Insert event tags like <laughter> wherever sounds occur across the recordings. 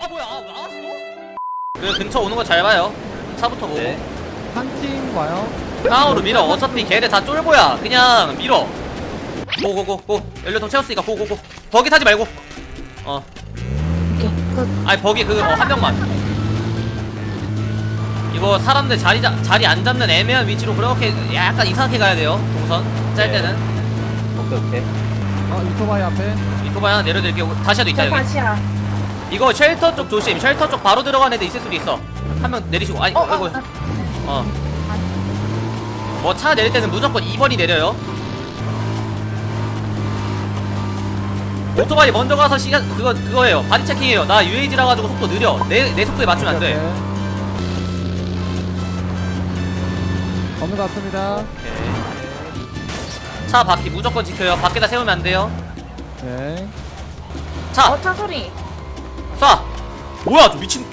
아 뭐야? 아 나왔어? 그 근처 오는 거 잘 봐요. 차부터 보고. 네. 한 팀 와요. 상하로 밀어. 어차피 걔네 다 쫄보야. 그냥 밀어. 고고고고. 연료통 채웠으니까 고고고. 버기 타지 말고. 어. 오케이 굿 아니 버기 그거 어, 한 명만. 이거 사람들 자리 잡 자리 안 잡는 애매한 위치로 그렇게 약간 이상하게 가야 돼요. 동선. 짤 네. 때는. 오케이 오케이. 어, 이토바이 앞에. 이토바이 하나 내려드릴게요 다시야도 있다 저 여기 다시야 이거 쉘터 쪽 조심 쉘터 쪽 바로 들어간 애들 있을 수도 있어 한 명 내리시고 아니 어, 어, 어. 어. 뭐 차 내릴 때는 무조건 2번이 내려요. 오토바이 먼저 가서 시간 그거 그거예요. 바디 체킹해요. 나 UAG라 가지고 속도 느려. 내 내 속도에 맞추면 안 돼. 건너 갔습니다. 오케이. 차 바퀴 무조건 지켜요. 밖에다 세우면 안 돼요. 네. 차 어차 소리 쏴. 뭐야, 저 미친.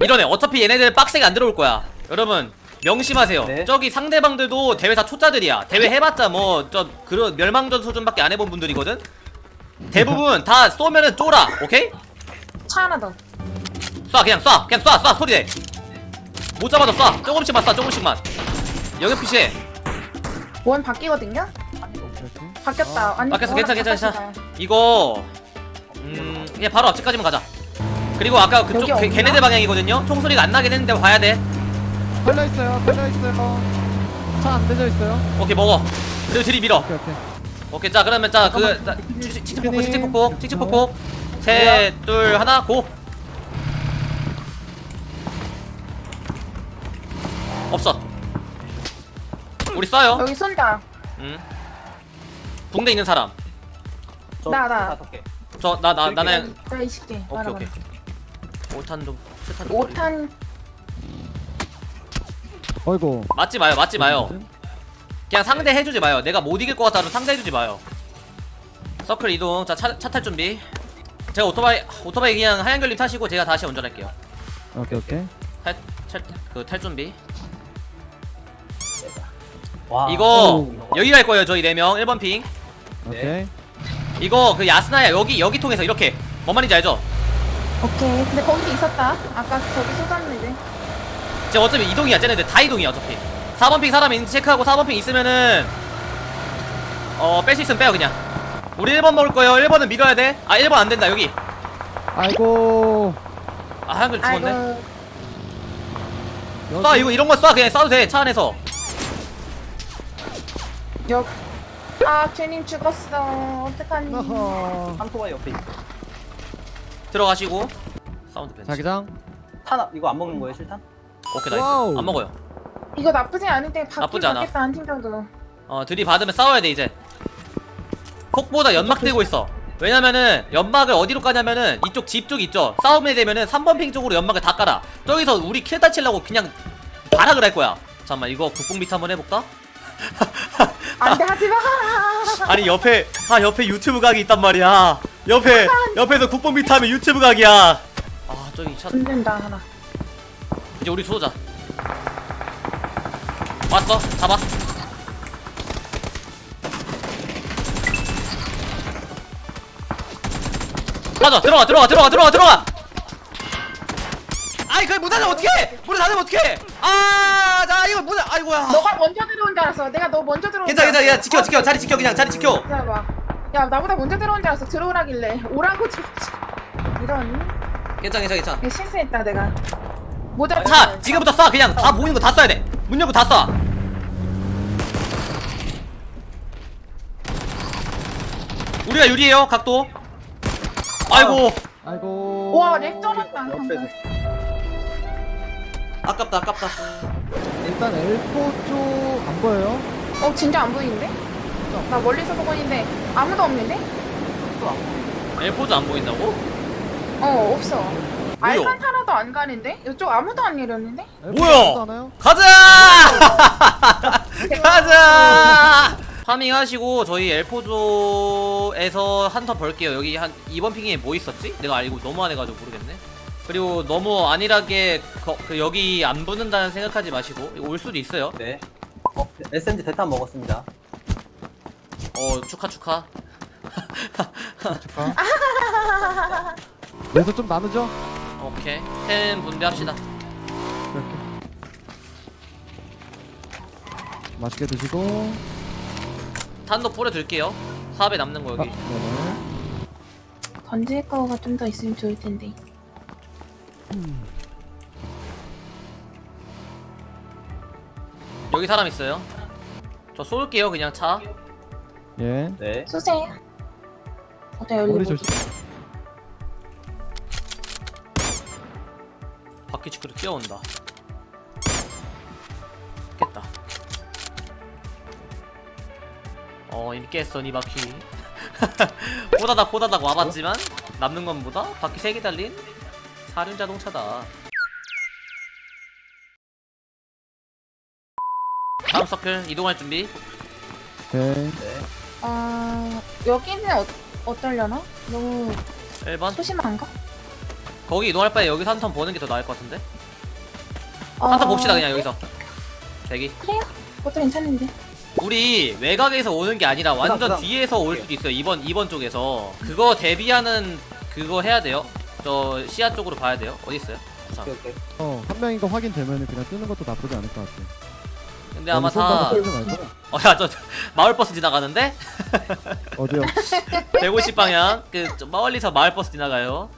밀어내. 어차피 얘네들 빡세게 안 들어올 거야. 여러분 명심하세요. 네. 저기 상대방들도 대회 다 초짜들이야. 대회 해봤자 뭐 저 그런 멸망전 수준밖에 안 해본 분들이거든. 대부분 다 쏘면은 쫄아. 오케이? 차 하나 더 쏴 그냥 쏴 그냥 쏴 쏴 소리 내. 못 잡아도 쏴. 조금씩만 쏴 조금씩만. 영역 피시해. 원 바뀌거든요? 바뀌었다 아니 바뀌었어. 괜찮아, 괜찮아. 이거 음 그냥 바로 앞집까지만 가자. 그리고 아까 그쪽 여기 걔- 없나? 걔네들 방향이거든요. 총소리가 안 나긴 했는데 봐야 돼. 걸려 있어요. 걸려 있어요. 차안 대져 있어요. 오케이 먹어. 그리고 들이 밀어. 오케이, 오케이. 오케이 자 그러면 자그 잠깐만. 칙칙폭폭 칙칙폭폭 칙칙폭폭 셋둘 하나 고. 없어. 우리 쏴요. 여기 쏜다 음. 붕대 있는 사람. 저 나, 나. 다섯 개. 저 나 나 나는 자 20개 오케이 오케이. 5탄 좀 7탄 좀. 5탄 어이구. 맞지 마요 맞지 마요. 그냥 상대 해주지 마요. 내가 못 이길 것 같아도 상대 해주지 마요. 서클 이동. 자, 차, 차 탈 준비. 제가 오토바이, 오토바이 그냥 하얀 결림 타시고 제가 다시 운전할게요. 오케이, 오케이. 탈, 탈, 그, 탈 준비. 와. 이거, 오. 여기 갈 거예요, 저희 4명. 1번 핑. 오케이. 이거, 그, 야스나야, 여기, 여기 통해서 이렇게. 뭔 말인지 알죠? 오케이 근데 거기도 있었다 아까 저기 쏟았는데 제가 어차피 이동이야, 쟤네들 다 이동이야, 어차피. 4번 핑 사람 있는지 체크하고 4번 핑 있으면은, 어, 뺄 수 있으면 빼요, 그냥. 우리 1번 먹을 거예요. 1번은 밀어야 돼. 아, 1번 안 된다, 여기. 아이고. 아, 하얀 결림 죽었네. 아이고 쏴 이거 이런 거 쏴 그냥 쏴도 돼차 안에서 역아 죄님 죽었어 어떡하니 어허. 한토바이 옆에 있어. 들어가시고 사운드 벤치 자기장. 탄 이거 안 먹는 거예요 실탄? 오케이 나이스 와우. 안 먹어요 이거 나쁘지 않은데 바퀴 나쁘지 않아. 바뀌었다 한 팀 정도 어 들이받으면 싸워야 돼 이제 폭보다 연막 들고 있어 왜냐면은 연막을 어디로 까냐면은 이쪽 집 쪽 있죠 싸움이 되면은 3번 핑 쪽으로 연막을 다 깔아 저기서 우리 킬 다치려고 그냥 발악을 할 거야 잠깐만 이거 국뽕 비트 한번 해볼까? <laughs> 안돼 하지마 아니 옆에 아 옆에 유튜브 각이 있단 말이야 옆에 옆에서 국뽕 비트 하면 유튜브 각이야 아 저기 차 죽는다 하나 이제 우리 쏘자. 왔어? 잡아. 맞아 들어가 들어가 들어가 들어가 들어가. 아이 그문 닫으면 어떡해? 문을 닫으면 어떡해? 아, 자 이거 문 아이고야. 너가 먼저 들어온 줄 알았어 내가 너 먼저 들어온 괜찮아 줄 괜찮아 알았어. 야 지켜 지켜 자리 지켜 그냥 자리 지켜. 기다려봐 야 나보다 먼저 들어온 줄 알았어 들어오라길래 오라고 들 이런 괜찮아 괜찮아 괜찮아. 이거 실수했다 내가 모자 차 지금부터 쏴 그냥 다 보이는 거 다 쏴야 돼. 문 열고 다 쏴. 우리가 유리해요 각도. 아이고 아이고. 와 렉 쩔었다 옆에서. 아깝다 아깝다. 일단 엘포 쪽 안 보여요. 어 진짜 안 보이는데? 나 멀리서 보고 있는데 아무도 없는데? 엘포즈 안 보인다고? 어 없어 알칸타라도 안 가는데? 이쪽 아무도 안 내렸는데? 엘포 뭐야? 가자! <laughs> 가자! 파밍 하시고 저희 엘포조에서 한 턴 벌게요. 여기 한 2번 핑에 뭐 있었지? 내가 알고 너무 안 해가지고 모르겠네. 그리고 너무 안일하게 거- 그 여기 안 붙는다는 생각하지 마시고 올 수도 있어요. 네. 어, SMG 대탄 먹었습니다. 어 축하 축하 축하. 그래서 좀 나누죠? 오케이 템 분배합시다 이렇게. 맛있게 드시고. 탄도 뿌려둘게요 4배 남는 거 아, 여기 네네. 던질 거가 좀 더 있으면 좋을 텐데. 여기 사람 있어요 저 쏠게요 그냥 차 예. 네. 쏘세요. 어디 머리 열리고. 조심. 바퀴 치크로 뛰어온다 깼다 어 이미 깼어 니 바퀴 <laughs> 호다닥 호다닥 와봤지만 남는 건 뭐다? 바퀴 3개 달린 사륜 자동차다 다음 서클 이동할 준비 오케이. 아 여기는 어, 어떨려나? 너무 1번 소심한가? 거기 이동할 바에 여기서 한턴 보는 게 더 나을 것 같은데 어... 한턴 봅시다 그냥 여기서 대기 그래요? 그것도 괜찮은데. 우리 외곽에서 오는 게 아니라 완전 그다음. 뒤에서 올 수도 있어요. 2번 2번 쪽에서 그거 대비하는 그거 해야 돼요. 저 시야 쪽으로 봐야 돼요. 어디 있어요? 부산. 오케이, 오케이. 어, 한 명인 거 확인되면 그냥 뜨는 것도 나쁘지 않을 것 같아. 근데 아마 다 떨지 말고. 어야 저 <laughs> 마을 버스 지나가는데 <laughs> 어디요? 150 방향 그좀 멀리서 마을 버스 지나가요.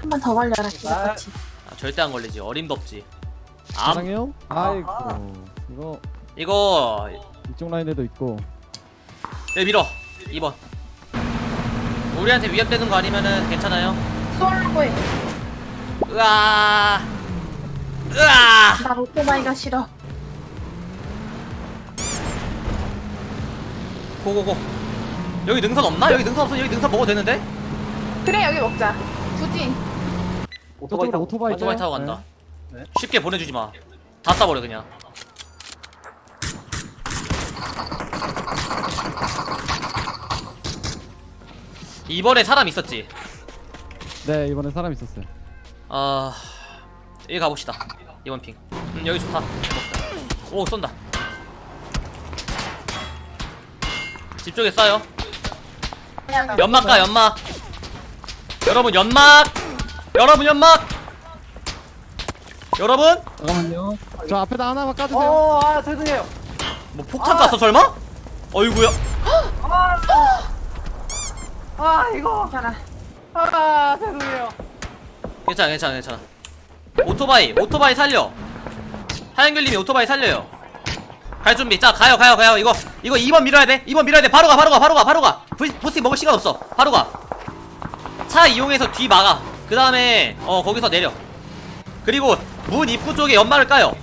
한 번 더 걸려라 기다같이. 아, 절대 안 걸리지. 어림도 없지. 암 사랑해요? 아이고. 이거 이거 이쪽 라인에도 있고. 여기 밀어 2번. 우리한테 위협되는 거 아니면은 괜찮아요. 쏘려고 해. 으아 으아 나 오토바이가 싫어. 고고고. 여기 능선 없나? 여기 능선 없어. 여기 능선 먹어도 되는데? 그래 여기 먹자. 굳이. 오토바이 타고. 오토바이? 타고 간다. 네. 쉽게 보내주지 마. 다 쏴버려 그냥. 이번에 사람 있었지. 네, 이번에 사람 있었어요. 아 여기 가봅시다. 이번 핑. 음 여기 좋다. 먹자. 오 쏜다. 집 쪽에 쏴요. 연막 가 연막. 여러분 연막. 여러분 연막. 여러분 잠깐만요. 저 앞에다 하나만 까주세요. 어, 아, 죄송해요. 뭐 폭탄 쐈어 설마? 어이구야. 아, 이거. 괜찮아. 아, 죄송해요. 괜찮아 괜찮아 괜찮아. 오토바이 오토바이 살려. 하얀글님이 오토바이 살려요. 갈 준비. 자 가요 가요 가요. 이거 이거 2번 밀어야 돼. 2번 밀어야 돼. 바로 가 바로 가 바로 가 바로 가. 부, 부스 먹을 시간 없어. 바로 가. 차 이용해서 뒤 막아. 그 다음에 어 거기서 내려. 그리고 문 입구 쪽에 연막을 까요.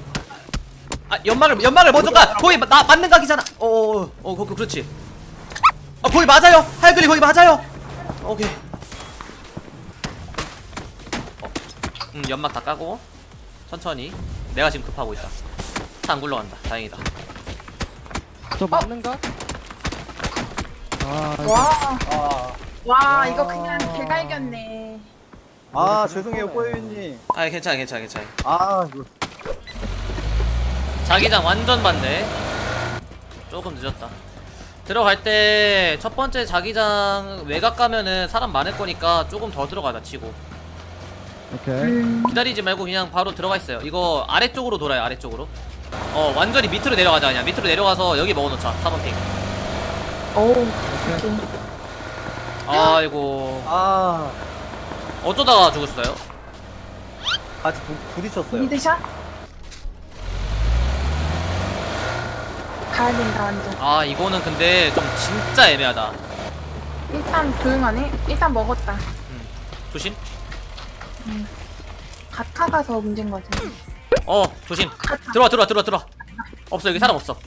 아 연막을 연막을 먼저 까. 거기 나 맞는 각이잖아. 어어 어 어, 거, 그렇지. 아 거기 맞아요. 하얀글님 거기 맞아요. 오케이. 어, 음 연막 다 까고 천천히. 내가 지금 급하고 있다. 차 안 굴러간다. 다행이다. 저 맞는가? 아, 와. 아, 와 이거 그냥 개가 이겼네. 아 죄송해요, 꼬유님. 아 괜찮아 괜찮아 괜찮아. 아, 이거. 자기장 완전 반대. 조금 늦었다. 들어갈 때 첫 번째 자기장 외곽 가면은 사람 많을 거니까 조금 더 들어가자 치고 오케이. 음. 기다리지 말고 그냥 바로 들어가 있어요. 이거 아래쪽으로 돌아요 아래쪽으로. 어 완전히 밑으로 내려가자 그냥 밑으로 내려가서 여기 먹어놓자 4번 핑. 오. 오케이. 아이고 아, 어쩌다가 죽었어요? 같이 부, 부딪혔어요. 미드샷. 가야 된다 완전. 아 이거는 근데 좀 진짜 애매하다. 일단 조용하네. 일단 먹었다. 조심. 가타가 더 문제인 거지. 어 조심. 들어와 들어와 들어와 들어와. 없어 여기 사람 없어.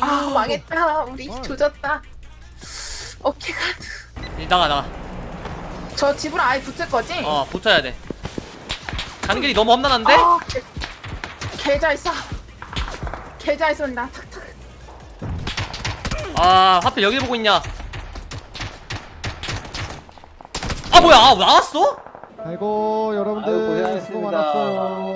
아 망했다. 우리 조졌다. 오케이 가드. 이, 나가 나가. 저 집으로 아예 붙을 거지? 어 붙어야 돼. 가는 길이 너무 험난한데? 아, 개잘 쏴. 개잘 쏜다. 탁탁. 아 하필 여기 보고 있냐 아 뭐야 아, 나왔어? 아이고 여러분들 아유, 고생하셨습니다. 수고 많았어요.